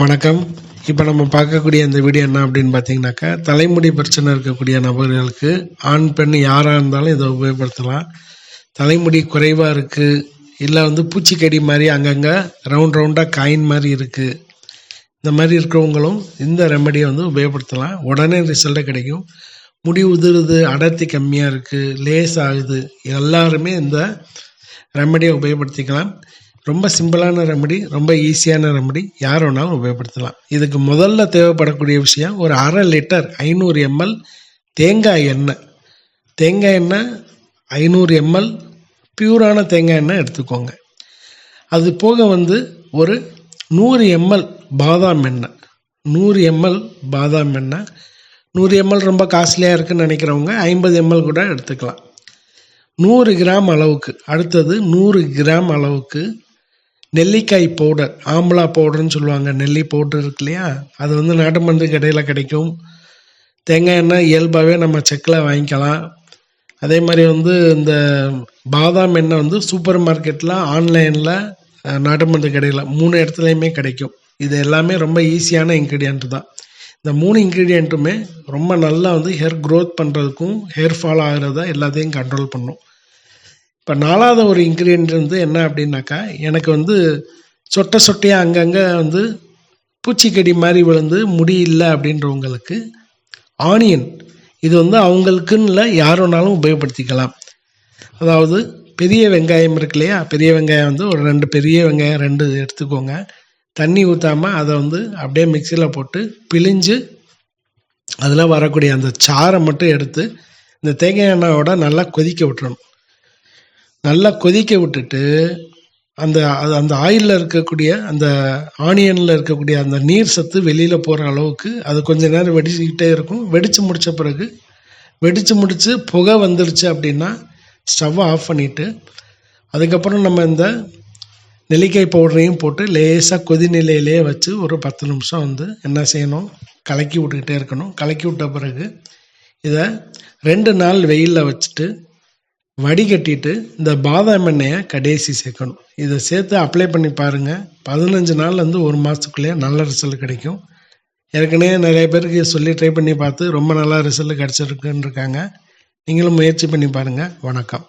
வணக்கம். இப்போ நம்ம பார்க்கக்கூடிய இந்த வீடியோ என்ன அப்படின்னு பார்த்தீங்கன்னாக்கா தலைமுடி பிரச்சனை இருக்கக்கூடிய நபர்களுக்கு ஆண் பெண் யாராக இருந்தாலும் இதை உபயோகப்படுத்தலாம். தலைமுடி குறைவாக இருக்குது இல்லை வந்து பூச்சிக்கடி மாதிரி அங்கங்கே ரவுண்ட் ரவுண்டாக காயின் மாதிரி இருக்குது இந்த மாதிரி இருக்கிறவங்களும் இந்த ரெமடியை வந்து உபயோகப்படுத்தலாம். உடனே ரிசல்ட்டை கிடைக்கும். முடி உதிருது அடர்த்தி கம்மியாக இருக்குது லேஸ் ஆகுது. எல்லாருமே இந்த ரெமடியை உபயோகப்படுத்திக்கலாம். ரொம்ப சிம்பிளான ரெமடி ரொம்ப ஈஸியான ரெமடி யார் வேணாலும் உபயோகப்படுத்தலாம். இதுக்கு முதல்ல தேவைப்படக்கூடிய விஷயம் ஒரு அரை லிட்டர் ஐநூறு எம்எல் தேங்காய் எண்ணெய். தேங்காய் எண்ணெய் ஐநூறு எம்எல் பியூரான தேங்காய் எண்ணெய் எடுத்துக்கோங்க. அது போக வந்து ஒரு நூறு எம்எல் பாதாம் எண்ணெய். நூறு எம்எல் பாதாம் எண்ணெய். நூறு எம்எல் ரொம்ப காஸ்ட்லியாக இருக்குன்னு நினைக்கிறவங்க ஐம்பது எம்எல் கூட எடுத்துக்கலாம். நூறு கிராம் அளவுக்கு அடுத்தது நூறு கிராம் அளவுக்கு நெல்லிக்காய் பவுடர் ஆம்லா பவுடர்னு சொல்லுவாங்க. நெல்லி பவுடர் இருக்கு இல்லையா? அது வந்து நாட்டு மருந்து கடையில் கிடைக்கும். தேங்காய் எண்ணெய் இயல்பாகவே நம்ம செக்கில் வாங்கிக்கலாம். அதே மாதிரி வந்து இந்த பாதாம் எண்ணெய் வந்து சூப்பர் மார்க்கெட்டில் ஆன்லைனில் நாட்டு மருந்து கடையில் மூணு இடத்துலையுமே கிடைக்கும். இது எல்லாமே ரொம்ப ஈஸியான இன்க்ரீடியன்ட் தான். இந்த மூணு இன்க்ரீடியண்ட்டுமே ரொம்ப நல்லா வந்து ஹேர் க்ரோத் பண்ணுறதுக்கும் ஹேர் ஃபால் ஆகிறத எல்லாத்தையும் கண்ட்ரோல் பண்ணும். இப்போ நாலாவது ஒரு இன்க்ரீடியன்ட் வந்து என்ன அப்படின்னாக்கா எனக்கு வந்து சொட்டை சொட்டையாக அங்கங்கே வந்து பூச்சிக்கடி மாதிரி விழுந்து முடி இல்லை அப்படின்றவங்களுக்கு ஆனியன் இது வந்து அவங்களுக்குன்னு இல்லை யார் வேணாலும் உபயோகப்படுத்திக்கலாம். அதாவது பெரிய வெங்காயம் இருக்கு இல்லையா பெரிய வெங்காயம் வந்து ஒரு ரெண்டு பெரிய வெங்காயம் ரெண்டு எடுத்துக்கோங்க. தண்ணி ஊற்றாமல் அதை வந்து அப்படியே மிக்சியில் போட்டு பிழிஞ்சு அதில் வரக்கூடிய அந்த சாறை மட்டும் எடுத்து இந்த தேங்காய் எண்ணெயோட நல்லா கொதிக்க விட்டுறணும். நல்லா கொதிக்க விட்டுட்டு அந்த அது அந்த ஆயிலில் இருக்கக்கூடிய அந்த ஆனியனில் இருக்கக்கூடிய அந்த நீர் சத்து வெளியில் போகிற அளவுக்கு அது கொஞ்ச நேரம் வெடிச்சுக்கிட்டே இருக்கும். வெடித்து முடித்த பிறகு வெடித்து முடித்து புகை வந்துருச்சு அப்படின்னா ஸ்டவ்வை ஆஃப் பண்ணிவிட்டு அதுக்கப்புறம் நம்ம இந்த நெல்லிக்காய் பவுடரையும் போட்டு லேசாக கொதிநிலையிலே வச்சு ஒரு பத்து நிமிஷம் வந்து என்ன செய்யணும்? கலக்கி விட்டுக்கிட்டே இருக்கணும். கலக்கி விட்ட பிறகு இதை ரெண்டு நாள் வெயிலில் வச்சுட்டு வடிகட்டிட்டு இந்த பாதாம் எண்ணெயை கடைசி சேர்க்கணும். இதை சேர்த்து அப்ளை பண்ணி பாருங்கள் பதினஞ்சு நாள்லேருந்து ஒரு மாதத்துக்குள்ளேயே நல்ல ரிசல்ட் கிடைக்கும். ஏற்கனவே நிறைய பேருக்கு சொல்லி ட்ரை பண்ணி பார்த்து ரொம்ப நல்லா ரிசல்ட் கிடச்சிருக்குன்னு இருக்காங்க நீங்களும் முயற்சி பண்ணி பாருங்கள் வணக்கம்.